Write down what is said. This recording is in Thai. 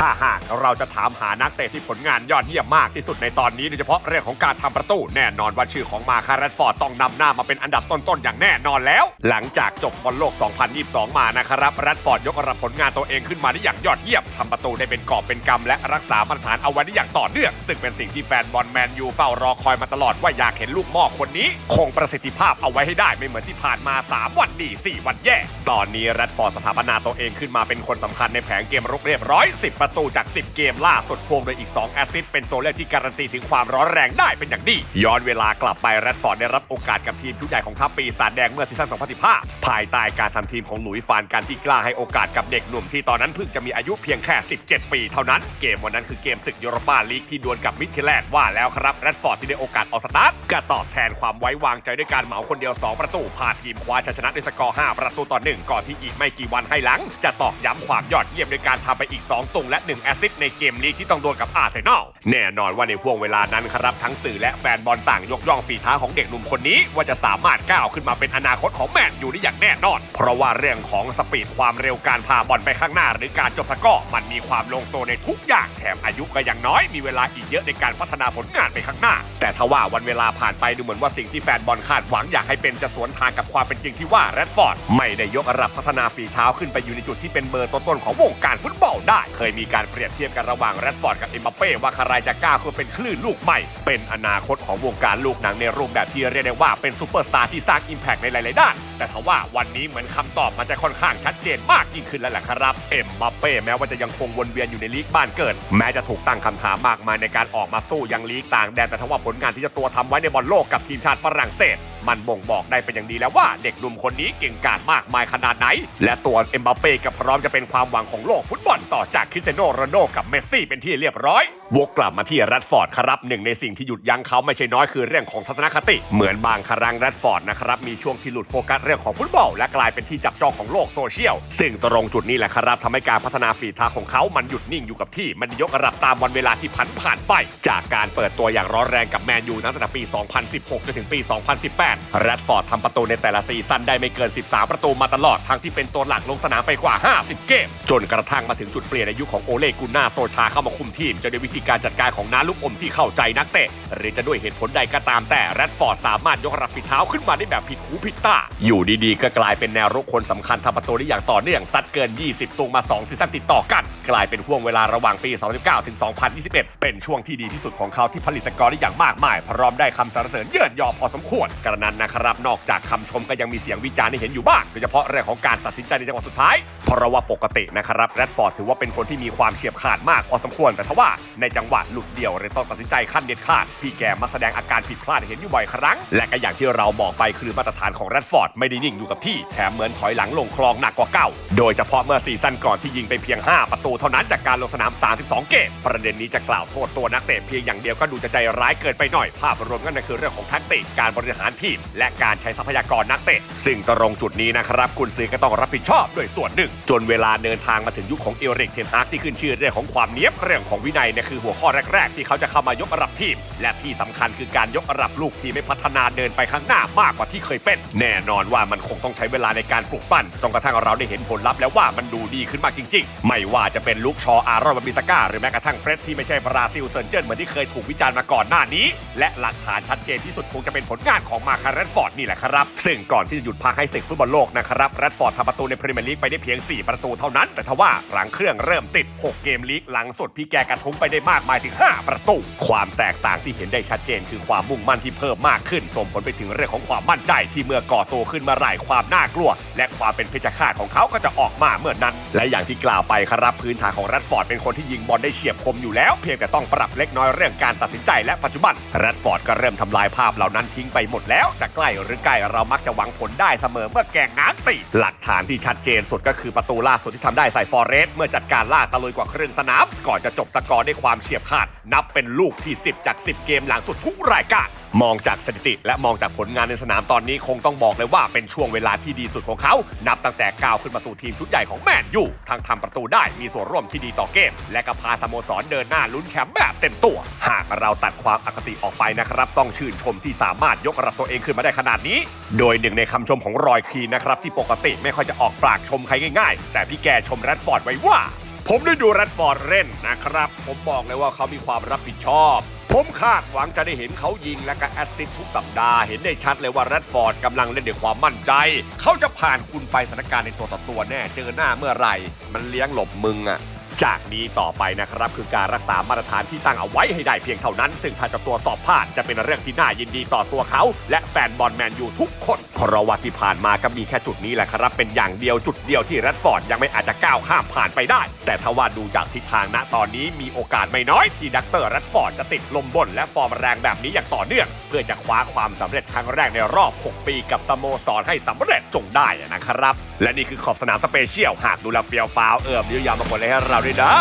ถ้าหากเราจะถามหานักเตะที่ผลงานยอดเยี่ยมมากที่สุดในตอนนี้โดยเฉพาะเรื่องของการทำประตู แน่นอนว่าชื่อของมาคาร์แรดฟอร์ดต้องนำหน้ามาเป็นอันดับต้นๆอย่างแน่นอนแล้ว หลังจากจบบอลโลก 2022 มานะครับแรดฟอร์ดยกระดับผลงานตัวเองขึ้นมาได้อย่างยอดเยี่ยมทำประตูได้เป็นกอบเป็นกำและรักษามาตรฐานเอาไว้ได้อย่างต่อเนื่องซึ่งเป็นสิ่งที่แฟนบอลแมนยูเฝ้ารอคอยมาตลอดว่าอยากเห็นลูกม่อคนนี้ คงประสิทธิภาพเอาไว้ให้ได้ไม่เหมือนที่ผ่านมา 3 วันดี4วันแย่ ตอนนี้แรดฟอร์ดสถาปนาตัวเองขึ้นมาเป็นคนสำคัญในแผงเกมรุกเรียบร้อย10ประตูจาก 10 เกมล่าสุดพวงโดยอีก 2 แอสซิสต์เป็นตัวเลขที่การันตีถึงความร้อนแรงได้เป็นอย่างดีย้อนเวลากลับไปแรดฟอร์ดได้รับโอกาสกับทีมชุดใหญ่ของทัพปีศาจแดงเมื่อซีซั่น2015ภายใต้การทำทีมของหลุยฟานการที่กล้าให้โอกาสกับเด็กหนุ่มที่ตอนนั้นเพิ่งจะมีอายุเพียงแค่ 17 ปีเท่านั้น เกมวันนั้นคือเกมศึกยูโรปาลีกที่ดวลกับมิทิแลนด์ว่าแล้วครับแรดฟอร์ดที่ได้โอกาสออกสตาร์ทก็ตอบแทนความไว้วางใจด้วยการเหมาคนเดียว 2 ประตูพาทีมคว้าชัยชนะด้วยสกอร์ 5 ประตูต่อ 1 ก่อนที่อีกไม่กี่วันให้หลัง จะตอกย้ำความยอดเยี่ยมด้วยการทำไปอีก 2 ตุงและ1แอสซิสต์ในเกมลีกที่ต้องดวลกับอาร์เซนอลแน่นอนว่าในห่วงเวลานั้นครับทั้งสื่อและแฟนบอลต่างยกย่องฝีเท้าของเด็กหนุ่มคนนี้ ว่าจะสามารถก้าวขึ้นมาเป็นอนาคตของแมนยูได้อย่างแน่นอน เพราะว่าเรื่องของสปีดความเร็วการพาบอลไปข้างหน้า หรือการจบสกอร์มันมีความลงตัวในทุกอย่างแถมอายุก็ยังน้อย มีเวลาอีกเยอะในการพัฒนาผลงานไปข้างหน้า แต่ทว่าวันเวลาผ่านไปดูเหมือนว่าสิ่งที่แฟนบอลคาดหวังอยากให้เป็นจะสวนทางกับความเป็นจริงที่ว่าแรดฟอร์ดไม่ได้ยกระดับพัฒนาฝีเท้าขึ้นไปอยู่ในจุดที่เป็นเบอร์ต้นๆของวงการฟุตบอลได้ เคยมีการเปรียบเทียบกันระหว่างแรดฟอร์ดกับเอ็มบัปเป้ว่าใครจะกล้าขึ้นเป็นคลื่นลูกใหม่ เป็นอนาคตของวงการลูกหนังในรูปแบบที่เรียกได้ว่าเป็นซูเปอร์สตาร์ที่สร้างอิมแพกในหลาย ๆ ด้านแต่ทว่าวันนี้เหมือนคำตอบมันจะค่อนข้างชัดเจนมากยิ่งขึ้นแล้วแหละครับ เอ็มบัปเป้แม้ว่าจะยังคงวนเวียนอยู่ในลีกบ้านเกิด แม้จะถูกตั้งคำถามมากมายในการออกมาสู้ยังลีกต่างแดนแต่ทว่าผลงานที่เจะตัวทำไว้ในบอลโลกกับทีมชาติฝรั่งเศส มันบ่งบอกได้เป็นอย่างดีแล้วว่าเด็กหนุ่มคนนี้เก่งกาจมากมายขนาดไหน และตัวเอ็มบัปเป้ก็พร้อมจะเป็นความหวังของโลกฟุตบอลต่อจากคริสเตียโนโรนัลโดกับเมสซี่เป็นที่เรียบร้อย วกกลับมาที่แรดฟอร์ดครับหนึ่งในสิ่งที่หยุดยั้งเขาไม่ใช่น้อยคือเรื่องของทัศนคติ เหมือนบางครั้งแรดฟอร์ดนะครับมีช่วงที่หลุดโฟกัสเรื่องของฟุตบอล และกลายเป็นที่จับจองของโลกโซเชียล ซึ่งตรงจุดนี้แหละครับทำให้การพัฒนาฝีเท้าของเขามันหยุดนิ่งอยู่กับที่ มันยกระดับตามวันเวลาที่ผันผ่านไป จากการเปิดตัวอย่างร้อนแรงกับแมนยูตั้งแต่ปี 2016 จนถึงปี 2018 แรดฟอร์ดทำประตูในแต่ละซีซั่นได้ไม่เกิน 13 ประตูมาตลอด ทั้งที่เป็นตัวหลักลงสนามไปกว่า 50 เกม จนกระทั่งมาถึงจุดเปลี่ยนในยุคของโอเลกุนนาโซชาเข้ามาคุมทีมจะด้วยวิธีการจัดการของน้าลูกอมที่เข้าใจนักเตะหรือจะด้วยเหตุผลใดก็ตามแต่แรดฟอร์ดสามารถยกระดับฝีเท้าขึ้นมาได้แบบผิดหูผิดตาอยู่ดีๆ ก็กลายเป็นแนวรุกคนสำคัญทำประตูได้อย่างต่อเนื่องซัดเกิน 20 ตุงมา 2 ซีซั่นติดต่อกัน กลายเป็นห่วงเวลาระหว่างปี 2019 ถึง 2021 เป็นช่วงที่ดีที่สุดของเขาที่ผลิตสกอร์ได้อย่างมากมาย พร้อมได้คำสรรเสริญเยินยอพอสมควร กระนั้นนะครับ นอกจากคำชมก็ยังมีเสียงวิจารณ์ให้เห็นอยู่บ้าง โดยเฉพาะเรื่องของการตัดสินใจในจังหวะสุดท้ายเพราะว่าปกตินะครับแรดฟอร์ดถือว่าเป็นคนที่มีความเฉียบขาดมากพอสมควรแต่ทว่าในจังหวะหลุดเดี่ยวหรือต้องตัดสินใจขั้นเด็ดขาดพี่แกมักแสดงอาการผิดพลาดเห็นอยู่บ่อยครั้ง และก็อย่างที่เราบอกไปคือมาตรฐานของแรดฟอร์ดไไม่ได้นิ่งอยู่กับที่แถมเหมือนถอยหลังลงคลองหนักกว่าเก่า โดยเฉพาะเมื่อซีซั่นก่อนที่ยิงไปเพียง 5 ประตูเท่านั้นจากการลงสนาม 32 เกม ประเด็นนี้จะกล่าวโทษตัวนักเตะเพียงอย่างเดียวก็ดูจะใจร้ายเกินไปหน่อย ภาพรวมก็นั่นคือเรื่องของแท็กติกการบริหารทีม และการใช้ทรัพยากรนักเตะ ซึ่งตรงจุดนี้นะครับกุนซือก็ต้องรับผิดชอบด้วยส่วนหนึ่ง จนเวลาเดินทางมาถึงยุคของเอริกเทนฮากที่ขึ้นชื่อเรื่องของความเนี้ยบเรื่องของวินัยเนี่ยคือหัวข้อแรก ๆ ที่เขาจะเข้ามายกระดับทีม และที่สำคัญคือการยกระดับลูกทีมให้พัฒนาเดินไปข้างหน้ามากกว่าที่เคยเป็น แน่นอนว่ามันคงต้องใช้เวลาในการปลูกปั้นจนกระทั่งเราได้เห็นผลลัพธ์แล้วว่ามันดูดีขึ้นมากจริง ๆ ไม่ว่าจะเป็นลูกชออารอนบัมบิสก้าหรือแม้กระทั่งเฟร็ดที่ไม่ใช่บราซิลเซินเจิ้นเหมือนที่เคยถูกวิจารณ์มาก่อนหน้านี้ และหลักฐานชัดเจนที่สุดคงจะเป็นผลงานของมาคาร์แรดฟอร์ดนี่แหละครับ ซึ่งก่อนที่จะหยุดพักให้ศึกฟุตบอลโลกนะครับแรดฟอร์ดทำประตูในพรีเมียร์ลีกไปได้เพียง 4 ประตูเท่านั้น แต่ทว่าหลังเครื่องเริ่มติด 6 เกมลีกหลังสุดพี่แกกระทุ้งไปได้มากมายถึง 5 ประตู ความแตกต่างที่เห็นได้ชัดเจน คือความมุ่งมั่นที่เพิ่มมากขึ้นส่งผลไปถึงเรื่องของความมั่นใจที่เมื่อก่อตัวขึ้นมาหร่ความน่ากลัว และความเป็นเพชฌฆาตของเขาก็จะออกมาเมื่อนั้น และอย่างที่กล่าวไปครับพื้นฐานของแรดฟอร์ดเป็นคนที่ยิงบอลได้เฉียบคมอยู่แล้ว เพียงแต่ต้องปรับเล็กน้อยเรื่องการตัดสินใจและปัจจุบันแรดฟอร์ดก็เริ่มทำลายภาพเหล่านั้นทิ้งไปหมดแล้วจะใกล้หรือไกลเรามักจะหวังผลได้เสมอเมื่อแกงง้างตีหลักฐานที่ชัดเจนสุดก็คือประตูล่าสุดที่ทำได้ใส่ฟอร์เรสต์เมื่อจัดการล่าตะลุยกว่าครึ่งสนามก่อนจะจบสกอร์ด้วยความเฉียบขาด นับเป็นลูกที่ 10 จาก 10 เกมหลังสุดทุกรายการ มองจากสถิติและมองจากผลงานในสนามตอนนี้คงต้องบอกเลยว่าเป็นช่วงเวลาที่ดีสุดของเขา นับตั้งแต่ก้าวขึ้นมาสู่ทีมชุดใหญ่ของแมนยูทั้งทำประตูได้มีส่วนร่วมที่ดีต่อเกม และก็พาสโมสรเดินหน้าลุ้นแชมป์แบบเต็มตัว หากเราตัดความอคติออกไปนะครับ ต้องชื่นชมที่สามารถยกระดับตัวเองขึ้นมาได้ขนาดนี้ โดยหนึ่งในคำชมของรอยคีนนะครับที่ปกติไม่ค่อยจะออกปากชมใครง่ายๆ แต่พี่แกชมแรดฟอร์ดไว้ว่า ผมได้ดูแรดฟอร์ดเล่นนะครับ ผมบอกเลยว่าเขามีความรับผิดชอบ ผมคาดหวังจะได้เห็นเขายิงและก็แอสซิสต์ทุกสัปดาห์ เห็นได้ชัดเลยว่าแรดฟอร์ดกำลังเล่นด้วยความมั่นใจ เขาจะผ่านคุณไปสถานการณ์ในตัวต่อตัวแน่ เจอหน้าเมื่อไหร่ มันเลี้ยงหลบมึงอะ จากนี้ต่อไปนะครับ คือการรักษามาตรฐานที่ตั้งเอาไว้ให้ได้เพียงเท่านั้น ซึ่งถ้าจะตรวสอบพลาดจะเป็นเรื่องที่น่ายินดีต่อตัวเขา และแฟนบอลแมนยูทุกคนเพราะว่าที่ผ่านมาก็มีแค่จุดนี้แหละครับ เป็นอย่างเดียวจุดเดียวที่แรดฟอร์ดยังไม่อาจจะก้าวข้ามผ่านไปได้ แต่ถ้าว่าดูจากทิศทางณตอนนี้มีโอกาสไม่น้อยที่ดักเตอร์แรดฟอร์ดจะติดลมบนและฟอร์มแรงแบบนี้อย่างต่อเนื่อง เพื่อจะคว้าความสำเร็จครั้งแรกในรอบ 6 ปีกับสโมสรให้สำเร็จจงได้นะครับ และนี่คือขอบสนามสเปเชียล หากดูแลเฟียวฟาวเอิบเยอะยาวมากกว่าเลยให้เราด้วยนะ